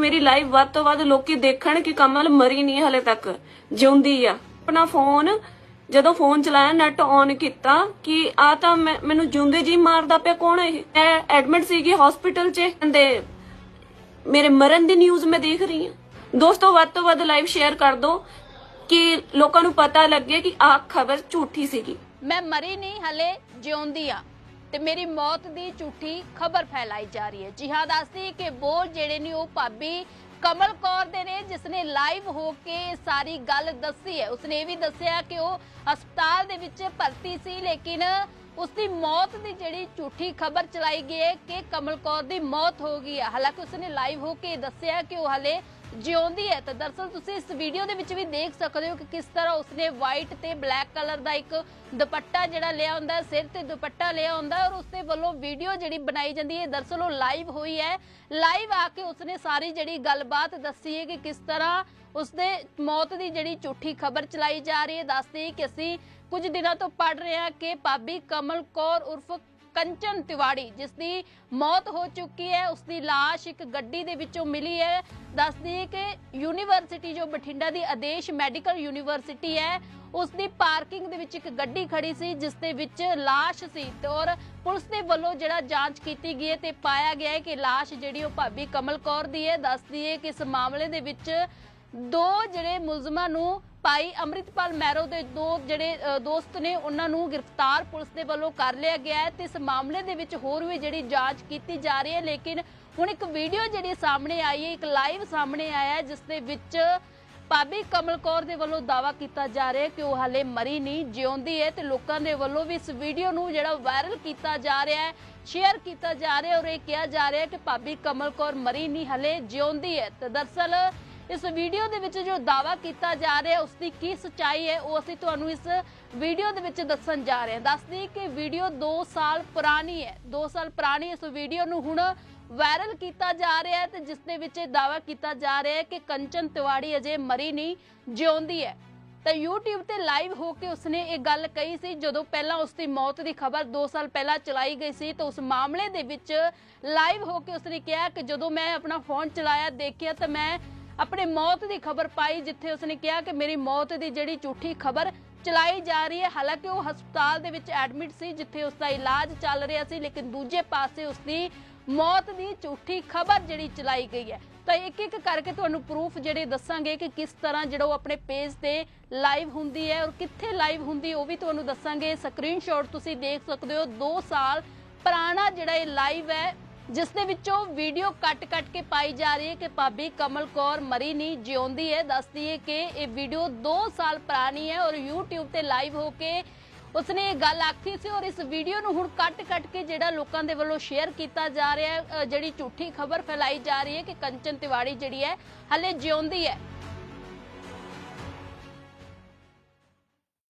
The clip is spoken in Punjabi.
ਮੇਰੀ ਲਾਈਵ ਵੱਧ ਤੋਂ ਵੱਧ ਲੋਕੀ ਦੇਖਣ ਕਿ ਕਮਲ ਮਰੀ ਨਹੀਂ ਹਲੇ ਤੱਕ, ਜਿਉਂਦੀ ਆ। ਆਪਣਾ ਫੋਨ ਜਦੋਂ ਫੋਨ ਚਲਾਇਆ ਨੈਟ ਔਨ ਕੀਤਾ ਕਿ ਆ ਤਾਂ ਮੈਨੂੰ ਜਿਉਂਦੇ ਜੀ ਮਾਰਦਾ ਪਿਆ ਕੌਣ ਇਹ? ਮੈਂ ਐਡਮਿਟ ਸੀਗੀ ਹਸਪੀਟਲ 'ਚ ਕਹਿੰਦੇ, ਮੇਰੇ ਮਰਨ ਦੀ ਨਿਊਜ਼ ਮੈਂ ਦੇਖ ਰਹੀ ਹਾਂ। ਦੋਸਤੋ, ਵੱਧ ਤੋਂ ਵੱਧ ਲਾਈਵ ਸ਼ੇਅਰ ਕਰ ਦਿਓ ਕਿ ਲੋਕਾਂ ਨੂੰ ਪਤਾ ਲੱਗੇ ਕਿ ਆਹ ਖਬਰ ਝੂਠੀ ਸੀਗੀ। ਮੈਂ ਮਰੀ ਨਹੀਂ, ਹਲੇ ਜਿਉਂਦੀ ਆ। ਤੇ ਮੇਰੀ ਮੌਤ ਦੀ ਝੂਠੀ ਖਬਰ ਫੈਲਾਈ ਜਾ ਰਹੀ ਹੈ। ਜੀ ਹਾਂ ਦੱਸਦੀ ਕਿ ਬੋਲ ਜਿਹੜੇ ਨੇ ਉਹ ਭਾਬੀ ਕਮਲ ਕੌਰ ਦੇ ਨੇ ਜਿਸ ਨੇ ਲਾਈਵ ਹੋ ਕੇ ਸਾਰੀ ਗੱਲ ਦੱਸੀ ਹੈ। ਉਸਨੇ ਇਹ ਵੀ ਦੱਸਿਆ ਕਿ ਉਹ ਹਸਪਤਾਲ ਦੇ ਵਿੱਚ ਭਰਤੀ ਸੀ, ਲੇਕਿਨ ਉਸ ਦੀ ਮੌਤ ਦੀ ਜਿਹੜੀ ਝੂਠੀ ਖਬਰ ਚਲਾਈ ਗਈ ਹੈ ਕਿ ਕਮਲ ਕੌਰ ਦੀ ਮੌਤ ਹੋ ਗਈ ਹੈ। ਹਾਲਾਂਕਿ ਉਸਨੇ ਲਾਈਵ ਹੋ ਕੇ ਦੱਸਿਆ ਕਿ ਉਹ ਹਲੇ ਜਿਉਂਦੀ ਹੈ। ਤਾਂ ਦਰਸਲ ਤੁਸੀਂ ਇਸ ਵੀਡੀਓ ਦੇ ਵਿੱਚ ਵੀ ਦੇਖ ਸਕਦੇ ਹੋ ਕਿ ਕਿਸ ਤਰ੍ਹਾਂ ਉਸਨੇ ਵਾਈਟ ਤੇ ਬਲੈਕ ਕਲਰ ਦਾ ਇੱਕ ਦੁਪੱਟਾ ਜਿਹੜਾ ਲਿਆ ਹੁੰਦਾ ਸਿਰ ਤੇ ਦੁਪੱਟਾ ਲਿਆ ਹੁੰਦਾ ਹੈ ਔਰ ਉਸਦੇ ਵੱਲੋਂ ਵੀਡੀਓ ਜਿਹੜੀ ਬਣਾਈ ਜਾਂਦੀ ਹੈ, ਦਰਸਲ ਉਹ ਲਾਈਵ ਹੋਈ ਹੈ। ਲਾਈਵ ਆ ਕੇ ਉਸਨੇ ਸਾਰੀ ਜਿਹੜੀ ਗੱਲਬਾਤ ਦੱਸੀ ਹੈ ਕਿ ਕਿਸ ਤਰ੍ਹਾਂ ਉਸਦੇ ਮੌਤ ਦੀ ਜਿਹੜੀ ਝੂਠੀ ਖਬਰ ਚਲਾਈ ਜਾ ਰਹੀ ਹੈ। ਦੱਸਦੀ ਕਿ ਅਸੀਂ ਕੁਝ ਦਿਨਾਂ ਤੋਂ ਪੜ ਰਹੇ ਹਾਂ ਕਿ ਭਾਬੀ ਕਮਲ ਕੌਰ ਉਰਫ ਕੰਚਨ ਤਿਵਾੜੀ ਜਿਸ ਦੀ ਮੌਤ ਹੋ ਚੁੱਕੀ ਹੈ ਉਸ ਦੀ লাশ ਇੱਕ ਗੱਡੀ ਦੇ ਵਿੱਚੋਂ ਮਿਲੀ ਹੈ ਦੱਸਦੀ ਹੈ ਕਿ ਯੂਨੀਵਰਸਿਟੀ ਜੋ ਬਠਿੰਡਾ ਦੀ ਆਦੇਸ਼ ਮੈਡੀਕਲ ਯੂਨੀਵਰਸਿਟੀ ਹੈ ਉਸ ਦੀ ਪਾਰਕਿੰਗ ਦੇ ਵਿੱਚ ਇੱਕ ਗੱਡੀ ਖੜੀ ਸੀ ਜਿਸ ਦੇ ਵਿੱਚ লাশ ਸੀ ਤੇ ਔਰ ਪੁਲਿਸ ਦੇ ਵੱਲੋਂ ਜਿਹੜਾ ਜਾਂਚ ਕੀਤੀ ਗਈ ਹੈ ਤੇ ਪਾਇਆ ਗਿਆ ਹੈ ਕਿ লাশ ਜਿਹੜੀ ਉਹ ਭਾਬੀ ਕਮਲ ਕੌਰ ਦੀ ਹੈ ਦੱਸਦੀ ਹੈ ਕਿ ਇਸ ਮਾਮਲੇ ਦੇ ਵਿੱਚ ਦੋ ਜਿਹੜੇ ਮੁਲਜ਼ਮਾਂ ਨੂੰ ਭਾਈ ਅੰਮ੍ਰਿਤਪਾਲ ਮੈਰੋ ਦੇ ਦੋ ਜਿਹੜੇ ਦੋਸਤ ਨੇ, ਉਹਨਾਂ ਨੂੰ ਗ੍ਰਿਫਤਾਰ ਪੁਲਿਸ ਦੇ ਵੱਲੋਂ ਕਰ ਲਿਆ ਗਿਆ ਹੈ ਤੇ ਇਸ ਮਾਮਲੇ ਦੇ ਵਿੱਚ ਹੋਰ ਵੀ ਜਿਹੜੀ ਜਾਂਚ ਕੀਤੀ ਜਾ ਰਹੀ ਹੈ, ਲੇਕਿਨ ਹੁਣ ਇੱਕ ਵੀਡੀਓ ਜਿਹੜੀ ਸਾਹਮਣੇ ਆਈ ਹੈ, ਇੱਕ ਲਾਈਵ ਸਾਹਮਣੇ ਆਇਆ ਹੈ, ਜਿਸ ਦੇ ਵਿੱਚ ਭਾਬੀ ਕਮਲ ਕੌਰ ਦੇ ਵੱਲੋਂ ਦਾਵਾ ਕੀਤਾ ਜਾ ਰਿਹਾ ਕਿ ਉਹ ਹਾਲੇ ਮਰੀ ਨਹੀਂ, ਜਿਉਂਦੀ ਹੈ ਤੇ ਲੋਕਾਂ ਦੇ ਵੱਲੋਂ ਵੀ ਇਸ ਵੀਡੀਓ ਨੂੰ ਜਿਹੜਾ ਵਾਇਰਲ ਕੀਤਾ ਜਾ ਰਿਹਾ ਹੈ, ਸ਼ੇਅਰ ਕੀਤਾ ਜਾ ਰਿਹਾ ਔਰ ਇਹ ਕਿਹਾ ਜਾ ਰਿਹਾ ਕਿ ਭਾਬੀ ਕਮਲ ਕੌਰ ਮਰੀ ਨਹੀਂ, ਹਲੇ ਜਿਉਂਦੀ ਹੈ। ਤੇ ਦਰਸਲ ਇਸ ਵੀਡੀਓ ਦੇ ਵਿੱਚ ਜੋ ਦਾਵਾ ਕੀਤਾ ਜਾ ਰਿਹਾ ਉਸ ਦੀ ਕੀ ਸੱਚਾਈ ਹੈ, ਉਹ ਅਸੀਂ ਤੁਹਾਨੂੰ ਇਸ ਵੀਡੀਓ ਦੇ ਵਿੱਚ ਦੱਸਣ ਜਾ ਰਹੇ ਹਾਂ। ਦੱਸਦੀ ਕਿ ਵੀਡੀਓ 2 ਸਾਲ ਪੁਰਾਣੀ ਹੈ। 2 ਸਾਲ ਪੁਰਾਣੀ ਇਸ ਵੀਡੀਓ ਨੂੰ ਹੁਣ ਵਾਇਰਲ ਕੀਤਾ ਜਾ ਰਿਹਾ ਹੈ ਤੇ ਜਿਸ ਦੇ ਵਿੱਚ ਇਹ ਦਾਵਾ ਕੀਤਾ ਜਾ ਰਿਹਾ ਹੈ ਕਿ ਕੰਚਨ ਤਿਵਾੜੀ ਅਜੇ ਮਰੀ ਨਹੀਂ, ਜਿਉਂਦੀ ਹੈ। ਤਾਂ YouTube ਤੇ ਲਾਈਵ ਹੋ ਕੇ ਉਸਨੇ ਇਹ ਗੱਲ ਕਹੀ ਸੀ, ਜਦੋਂ ਪਹਿਲਾਂ ਉਸ ਦੀ ਮੌਤ ਦੀ ਖਬਰ 2 ਸਾਲ ਪਹਿਲਾਂ ਚਲਾਈ ਗਈ ਸੀ, ਤਾਂ ਉਸ ਮਾਮਲੇ ਦੇ ਵਿੱਚ ਲਾਈਵ ਹੋ ਕੇ ਉਸਨੇ ਕਿਹਾ ਕਿ ਜਦੋਂ ਮੈਂ ਆਪਣਾ ਫੋਨ ਚਲਾਇਆ, ਦੇਖਿਆ ਤਾਂ ਮੈਂ ਆਪਣੇ ਮੌਤ ਦੀ ਖਬਰ ਪਾਈ, ਜਿੱਥੇ ਉਸਨੇ ਕਿਹਾ ਕਿ ਮੇਰੀ ਮੌਤ ਦੀ ਜਿਹੜੀ ਝੂਠੀ ਖਬਰ ਚਲਾਈ ਜਾ ਰਹੀ ਹੈ, ਹਾਲਾਂਕਿ ਉਹ ਹਸਪਤਾਲ ਦੇ ਵਿੱਚ ਐਡਮਿਟ ਸੀ, ਜਿੱਥੇ ਉਸ ਦਾ ਇਲਾਜ ਚੱਲ ਰਿਹਾ ਸੀ, ਲੇਕਿਨ ਦੂਜੇ ਪਾਸੇ ਉਸ ਦੀ ਮੌਤ ਦੀ ਝੂਠੀ ਖਬਰ ਜਿਹੜੀ ਚਲਾਈ ਗਈ ਹੈ। ਤਾਂ ਇੱਕ ਇੱਕ ਕਰਕੇ ਤੁਹਾਨੂੰ ਪ੍ਰੂਫ ਜਿਹੜੇ ਦੱਸਾਂਗੇ ਕਿ ਕਿਸ ਤਰ੍ਹਾਂ ਜਿਹੜਾ ਉਹ ਆਪਣੇ ਪੇਜ ਤੇ ਲਾਈਵ ਹੁੰਦੀ ਹੈ ਔਰ ਕਿੱਥੇ ਲਾਈਵ ਹੁੰਦੀ ਹੈ, ਉਹ ਵੀ ਤੁਹਾਨੂੰ ਦੱਸਾਂਗੇ। ਸਕਰੀਨਸ਼ਾਟ ਤੁਸੀਂ ਦੇਖ ਸਕਦੇ ਹੋ 2 ਸਾਲ ਪੁਰਾਣਾ ਜਿਹੜਾ ਇਹ ਲਾਈਵ ਹੈ ਜਿਸ ਦੇ ਵਿੱਚੋਂ ਵੀਡੀਓ ਕੱਟ-ਕੱਟ ਕੇ ਪਾਈ ਜਾ ਰਹੀ ਹੈ ਕਿ ਭਾਬੀ ਕਮਲ ਕੌਰ ਮਰੀ ਨਹੀਂ, ਜਿਉਂਦੀ ਹੈ। ਦੱਸਦੀ ਹੈ ਕਿ ਇਹ ਵੀਡੀਓ 2 ਸਾਲ ਪੁਰਾਣੀ ਹੈ ਔਰ YouTube ਤੇ ਲਾਈਵ ਹੋ ਕੇ ਉਸਨੇ ਇਹ ਗੱਲ ਆਖੀ ਸੀ ਔਰ ਇਸ ਵੀਡੀਓ ਨੂੰ ਹੁਣ ਕੱਟ-ਕੱਟ ਕੇ ਜਿਹੜਾ ਲੋਕਾਂ ਦੇ ਵੱਲੋਂ ਸ਼ੇਅਰ ਕੀਤਾ ਜਾ ਰਿਹਾ ਹੈ ਜਿਹੜੀ ਝੂਠੀ ਖਬਰ ਫੈਲਾਈ ਜਾ ਰਹੀ ਹੈ ਕਿ ਕੰਚਨ ਤਿਵਾੜੀ ਜਿਹੜੀ ਹੈ, ਹਲੇ ਜਿਉਂਦੀ ਹੈ।